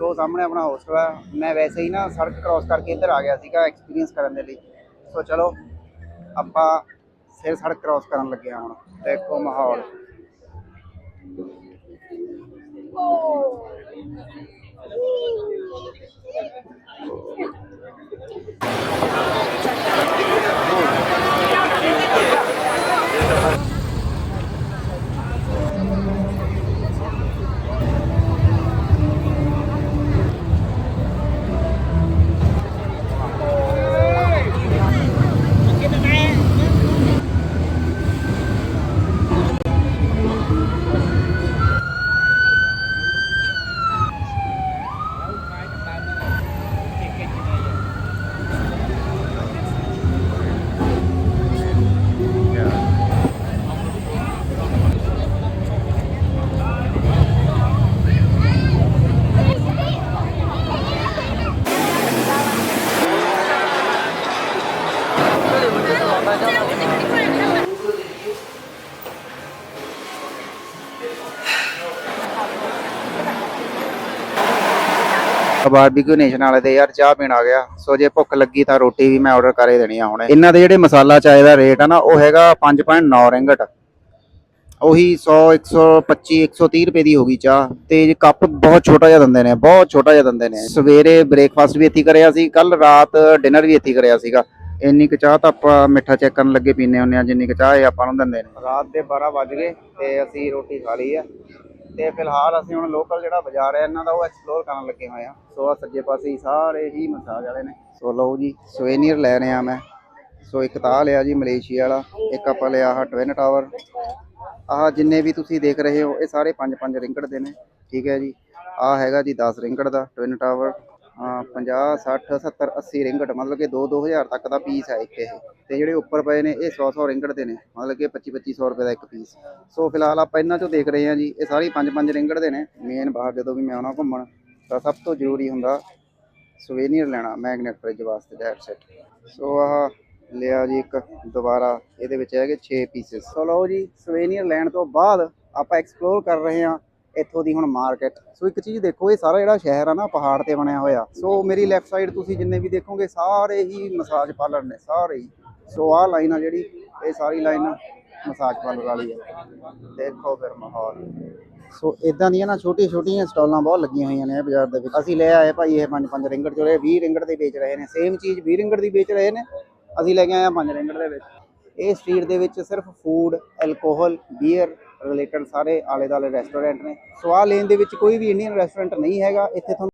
ਸੋ ਸਾਹਮਣੇ ਆਪਣਾ ਹੋਸਟਲ ਆ ਮੈਂ ਵੈਸੇ ਹੀ ਨਾ ਸੜਕ ਕ੍ਰਾਸ ਕਰਕੇ ਇੱਧਰ ਆ ਗਿਆ ਸੀਗਾ ਐਕਸਪੀਰੀਅੰਸ ਕਰਨ ਦੇ ਲਈ। ਸੋ ਚਲੋ, ਆਪਾਂ ਫਿਰ ਸੜਕ ਕ੍ਰਾਸ ਕਰਨ ਲੱਗੇ ਹਾਂ ਹੁਣ, ਦੇਖੋ ਮਾਹੌਲ। ਬਾਰਬੀਕਿਊ ਨੇਸ਼ਨ ਵਾਲੇ ਦੇ ਯਾਰ ਚਾਹ ਪੀਣ ਆ ਗਿਆ। ਸੋ ਜੇ ਭੁੱਖ ਲੱਗੀ ਤਾਂ ਰੋਟੀ ਵੀ ਮੈਂ ਆਰਡਰ ਕਰੇ ਦੇਣੀ ਆ ਹੁਣੇ। ਇਹਨਾਂ ਦੇ ਜਿਹੜੇ ਮਸਾਲਾ ਚਾਏ ਦਾ ਰੇਟ ਆ ਨਾ, ਉਹ ਹੈਗਾ 5.9 ਰਿੰਗਟ। ਉਹੀ 100 125 130 ਰੁਪਏ ਦੀ ਹੋਗੀ ਚਾਹ। ਤੇ ਕੱਪ ਬਹੁਤ ਛੋਟਾ ਜਿਹਾ ਦਿੰਦੇ ਨੇ, ਬਹੁਤ ਛੋਟਾ ਜਿਹਾ ਦਿੰਦੇ ਨੇ। ਸਵੇਰੇ ਬ੍ਰੇਕਫਾਸਟ ਵੀ ਇੱਥੇ ਕਰਿਆ ਸੀ ਕੱਲ ਰਾਤ ਡਿਨਰ ਵੀ ਇੱਥੇ ਕਰਿਆ ਸੀਗਾ। ਇੰਨੀ ਕੁ ਚਾਹ ਤਾਂ ਆਪਾਂ ਮਿੱਠਾ ਚੈੱਕ ਕਰਨ ਲੱਗੇ ਪੀਨੇ ਹੁੰਨੇ ਆ, ਜਿੰਨੀ ਕੁ ਚਾਹ ਇਹ ਆਪਾਂ ਨੂੰ ਦਿੰਦੇ ਨੇ। ਰਾਤ ਦੇ 12 ਵੱਜ ਗਏ ਤੇ ਅਸੀਂ ਰੋਟੀ ਖਾ ਲਈ ਆ। ਤੇ ਫਿਲਹਾਲ ਅਸੀਂ ਹੁਣ ਲੋਕਲ ਜਿਹੜਾ ਬਾਜ਼ਾਰ ਹੈ, ਇਹਨਾਂ ਦਾ ਉਹ ਐਕਸਪਲੋਰ ਕਰਨ ਲੱਗੇ ਹੋਏ ਆ ਸੋ ਆ ਸੱਜੇ ਪਾਸੇ ਹੀ ਸਾਰੇ ਹੀ ਮਸਾਜ ਵਾਲੇ ਨੇ। ਸੋ ਲਓ ਜੀ ਸਵੇਨੀਅਰ ਲੈ ਰਹੇ ਆ ਮੈਂ। ਸੋ ਇੱਕ ਤਾਂ ਆਹ ਲਿਆ ਜੀ ਮਲੇਸ਼ੀਆ ਵਾਲਾ, ਇੱਕ ਆਪਾਂ ਲਿਆ ਆਹ ਟਵਿਨ ਟਾਵਰ ਆਹ ਜਿੰਨੇ ਵੀ ਤੁਸੀਂ ਦੇਖ ਰਹੇ ਹੋ, ਇਹ ਸਾਰੇ 5-5 ਰਿੰਗੜ ਦੇ ਨੇ। ਠੀਕ ਹੈ ਜੀ। ਆਹ ਹੈਗਾ ਜੀ 10 ਰਿੰਗੜ ਦਾ ਟਵਿਨ ਟਾਵਰ 50 60 70 80 ਰਿੰਗਟ, ਮਤਲਬ ਕਿ 2 2000 ਤੱਕ ਦਾ ਪੀਸ ਹੈ ਇੱਕ ਇਹ। ਤੇ ਜਿਹੜੇ ਉੱਪਰ ਪਏ ਨੇ, ਇਹ 100 100 ਰਿੰਗਟ ਦੇ ਨੇ, ਮਤਲਬ ਕਿ 25 2500 ਰੁਪਏ ਦਾ ਇੱਕ ਪੀਸ ਸੋ ਫਿਲਹਾਲ ਆਪਾਂ ਇਹਨਾਂ ਚੋਂ ਦੇਖ ਰਹੇ ਹਾਂ ਜੀ, ਇਹ ਸਾਰੇ 5 5 ਰਿੰਗਟ ਦੇ ਨੇ ਮੇਨ ਬਾਹਰ ਜਦੋਂ ਵੀ ਮੈਂ ਆਉਣਾ ਘੁੰਮਣ, ਤਾਂ ਸਭ ਤੋਂ ਜ਼ਰੂਰੀ ਹੁੰਦਾ ਸਵੇਨੀਅਰ ਲੈਣਾ ਮੈਗਨੇਟ ਫ੍ਰਿਜ ਵਾਸਤੇ ਦੈਟ ਸੈਟ ਸੋ ਆਹ ਲਿਆ ਜੀ ਇੱਕ ਦੁਬਾਰਾ, ਇਹਦੇ ਵਿੱਚ ਹੈਗੇ 6 ਪੀਸਸ ਸੋ ਲਓ ਜੀ ਸਵੇਨੀਅਰ ਲੈਣ ਤੋਂ ਬਾਅਦ ਆਪਾਂ ਐਕਸਪਲੋਰ ਕਰ ਰਹੇ ਹਾਂ ਇੱਥੋਂ ਦੀ ਹੁਣ ਮਾਰਕੀਟ। ਸੋ ਇੱਕ ਚੀਜ਼ ਦੇਖੋ, ਇਹ ਸਾਰਾ ਜਿਹੜਾ ਸ਼ਹਿਰ ਆ ਨਾ, ਪਹਾੜ ਤੇ ਬਣਿਆ ਹੋਇਆ। ਸੋ ਮੇਰੀ ਲੈਫਟ ਸਾਈਡ ਤੁਸੀਂ ਜਿੰਨੇ ਵੀ ਦੇਖੋਗੇ, ਸਾਰੇ ਹੀ ਮਸਾਜ ਪਾਰਲਰ ਨੇ, ਸਾਰੇ ਹੀ। ਸੋ ਆਹ ਲਾਈਨ ਆ ਜਿਹੜੀ, ਇਹ ਸਾਰੀ ਲਾਈਨ ਮਸਾਜ ਪਾਰਲਰ ਵਾਲੀ ਹੈ ਦੇਖੋ ਫਿਰ ਮਾਹੌਲ। ਸੋ ਇਦਾਂ ਦੀਆਂ ਨਾ ਛੋਟੀਆਂ ਛੋਟੀਆਂ ਸਟਾਲਾਂ ਬਹੁਤ ਲੱਗੀਆਂ ਹੋਈਆਂ ਨੇ ਬਾਜ਼ਾਰ ਦੇ ਵਿੱਚ। ਅਸੀਂ ਲੈ ਆਏ ਭਾਈ ਇਹ 5-5 ਰਿੰਗੜ ਚੋਂ, ਇਹ 20 ਰਿੰਗੜ ਦੇ ਵੇਚ ਰਹੇ ਨੇ। ਸੇਮ ਚੀਜ਼ 20 ਰਿੰਗੜ ਦੀ ਵੇਚ ਰਹੇ ਨੇ। ਅਸੀਂ ਲੈ ਕੇ ਆਏ ਆ 5 ਰਿੰਗੜ ਦੇ ਵਿੱਚ। ਇਹ ਸਟਰੀਟ ਦੇ ਵਿੱਚ ਸਿਰਫ ਫੂਡ ਐਲਕੋਹਲ ਬੀਅਰ ਰਿਲੇਟਡ ਸਾਰੇ ਆਲੇ ਦਾਲੇ ਰੈਸਟੋਰੈਂਟ ਨੇ। ਸੋ ਆਹ ਲੇਨ ਦੇ ਵਿੱਚ ਕੋਈ ਵੀ ਇੰਡੀਅਨ ਰੈਸਟੋਰੈਂਟ ਨਹੀਂ ਹੈਗਾ। ਇੱਥੇ ਤੁਹਾਨੂੰ